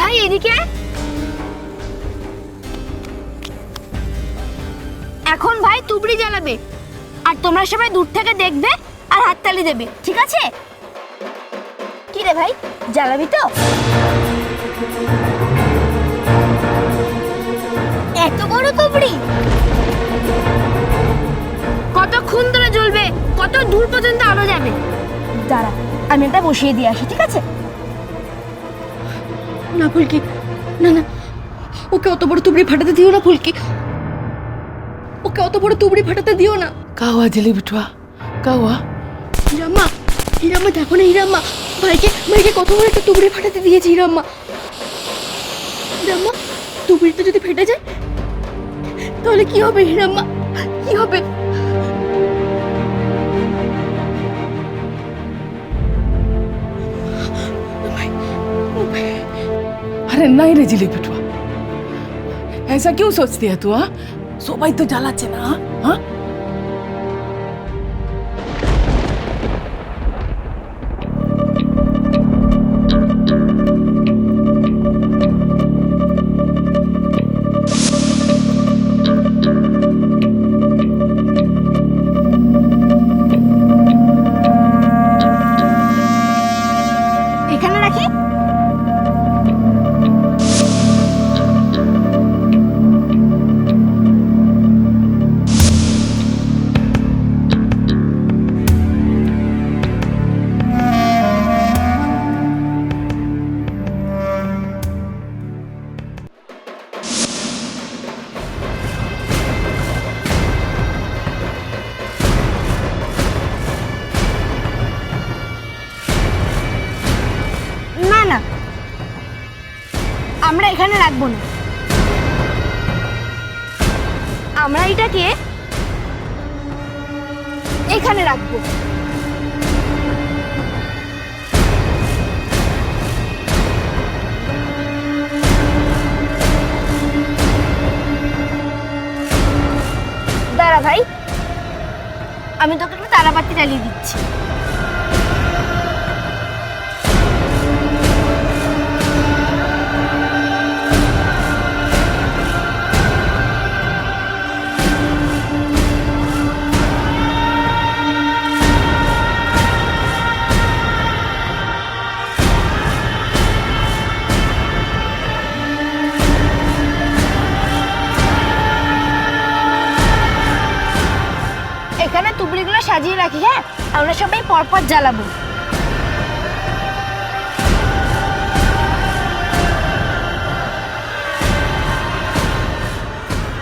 ভাই, এদিকে এখন ভাই তুবড়ি জ্বালাবে। আর তোমরা সবাই দূর থেকে দেখবে আর হাততালি দেবে, ঠিক আছে? কি রে ভাই, জ্বালাবি তো? এত বড় তুবড়ি! কতক্ষণ ধরে জ্বলবে, কত দূর পর্যন্ত আলো যাবে। দাঁড়া, আমি এটা বসিয়ে দিয়ে আসি, ঠিক আছে? না ফুলকি। না না। ওকে অত বড় তুবড়ি ফাটাতে দিও না ফুলকি। ওকে অত বড় তুবড়ি ফাটাতে দিও না। কাওয়া জেলি বিটুয়া কাওয়া। হিরাম্মা হিরাম্মা দেখো না হিরাম্মা। ভাইকে ভাইকে কত বড় একটা তুবড়ি ফাটাতে দিয়েছে হিরাম্মা। হিরাম্মা তুবড়িটা যদি ফেটে যায় তাহলে কি হবে হিরাম্মা? কি হবে? नहीं रे जिली बेटुआ ऐसा क्यों सोचती है तू हाँ सोबाई तो जलाचे ना हाँ আমরা এখানে রাখব না। আমরা এটাকে এখানে রাখব। দাঁড়া ভাই, আমি তোকে একটু তারাবাতি জ্বালিয়ে দিচ্ছি। তুবড়িগুলো সাজিয়ে রাখি হ্যাঁ? আমরা সবাই পরপর জ্বালাবো।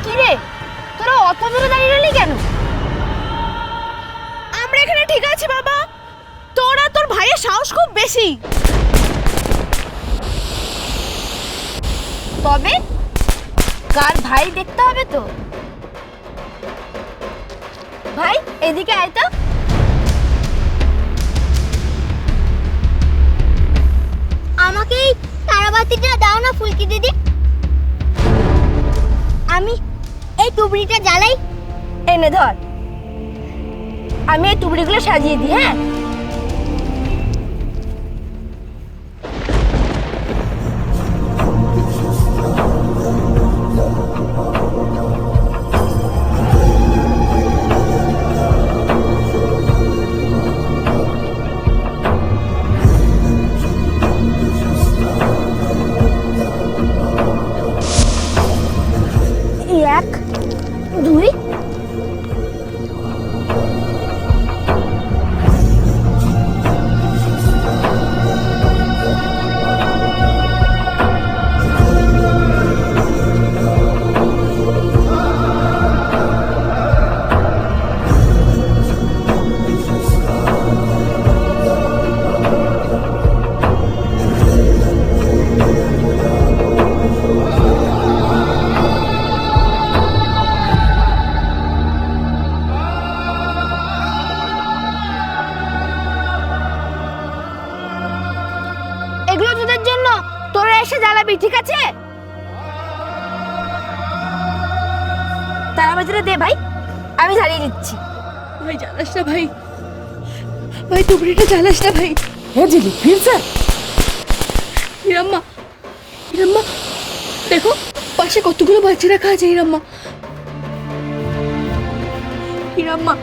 কি রে? তোরা অত দূরে দাঁড়িয়ে রইলি কেন? আমরা এখানে ঠিক আছি, বাবা। তোরা তোর ভাইয়ের সাহস খুব বেশি। তবে, কার ভাই দেখতে হবে তো? ভাই, এদিকে আয় তো। আমাকে এই তারাবাতিটা দাও না ফুলকি দিদি। আমি এই টুবড়িটা জ্বালাই। এনে ধর। আমি এই টুবড়িগুলো সাজিয়ে দিই হ্যাঁ? তারা বাজারে দে ভাই। আমি জ্বালিয়ে দিচ্ছি। ভাই জ্বালাস না ভাই। ভাই তুমি এটা জ্বালাস না ভাই। হ্যাঁ জিলি ফিরছে? হিরাম্মা হিরাম্মা দেখো পাশে কতগুলো বাচ্চা রাখা আছে হিরাম্মা। হিরাম্মা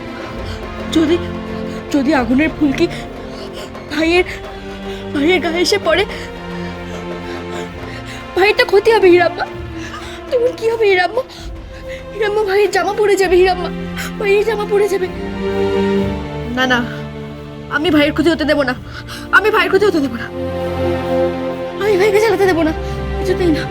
যদি যদি আগুনের ফুলকি ভাইয়ের ভাইয়ের গায়ে এসে পড়ে ভাইয়ের ভাইয়েরটা ক্ষতি হবে হিরাম্মা। তুমি কি হবে হিরাম্মা? হিরাম্মা ভাইয়ের জামা পড়ে যাবে, হিরাম্মা। ভাইয়ের জামা পড়ে যাবে। না না, আমি ভাইয়ের ক্ষতি হতে দেবো না। আমি ভাইয়ের ক্ষতি হতে দেবো না। আমি ভাইকে চালাতে দেবো না। কিছুতেই না।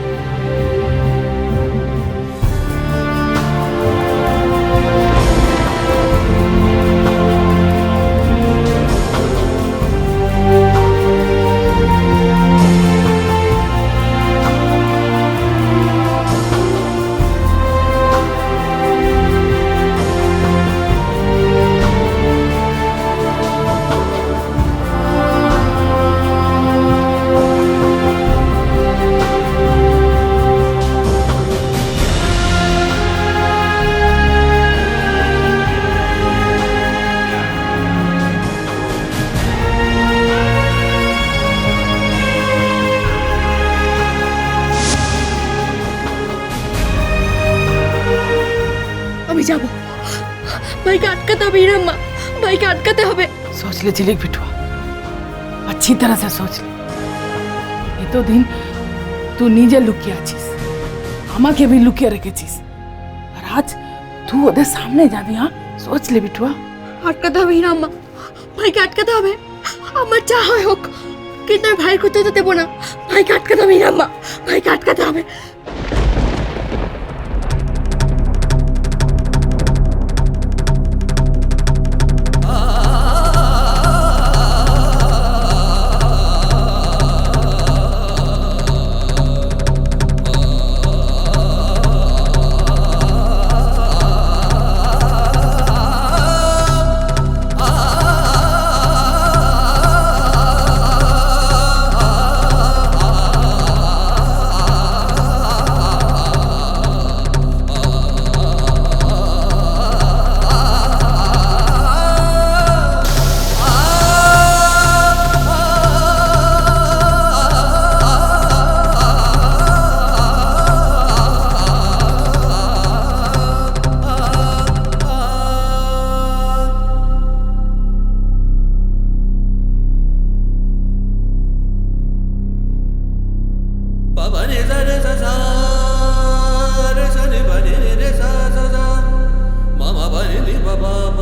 ভাইকে আটকাতে হবে सोच ले झिलिक बिटुआ अच्छी तरह से सोच ले এত দিন তুই নিজে লুকিয়ে আছিস আমাকে भी লুকিয়ে রেখেছিস আর আজ তুই ওদের সামনে যাবি হ্যাঁ সোচ লে বিটুয়া আটকাতে হবে হিরাম্মা ভাইকে আটকাতে হবে আমার যা হয় হোক কিন্তু আমি ভাইয়ের ক্ষতি হতে দেবো না ভাইকে আটকাতে হবে হিরাম্মা ভাইকে আটকাতে হবে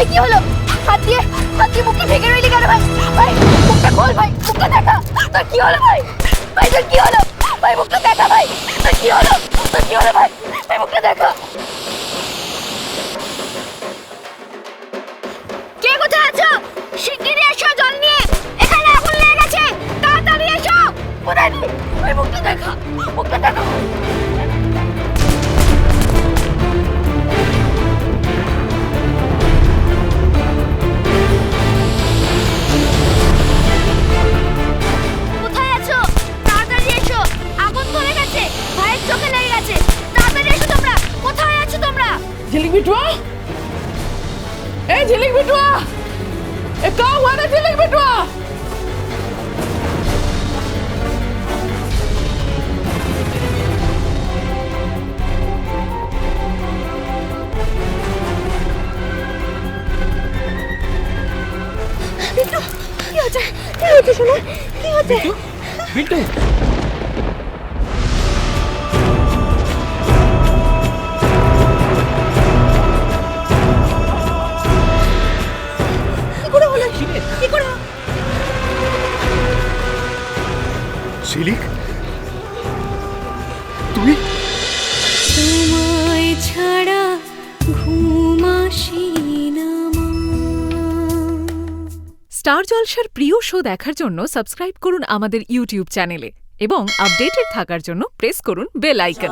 ভাই কি হলো? হাত দিয়ে হাত দিয়ে মুখটা ঢেকে রইলি কেন ভাই? ভাই, মুখটা খোল ভাই, মুখটা দেখা। তোর কি হলো ভাই? ভাই, তোর কি হলো? ভাই, মুখটা Ikaw, wala silang berdua! Bittu কি হচ্ছে কি হচ্ছে শোনা কি হচ্ছে বিট্টু শিলিক তুই তোমায় ছাড়া ঘুমাসি স্টার জলসার প্রিয় শো দেখার জন্য সাবস্ক্রাইব করুন আমাদের ইউটিউব চ্যানেলে এবং আপডেটেড থাকার জন্য প্রেস করুন বেল আইকন।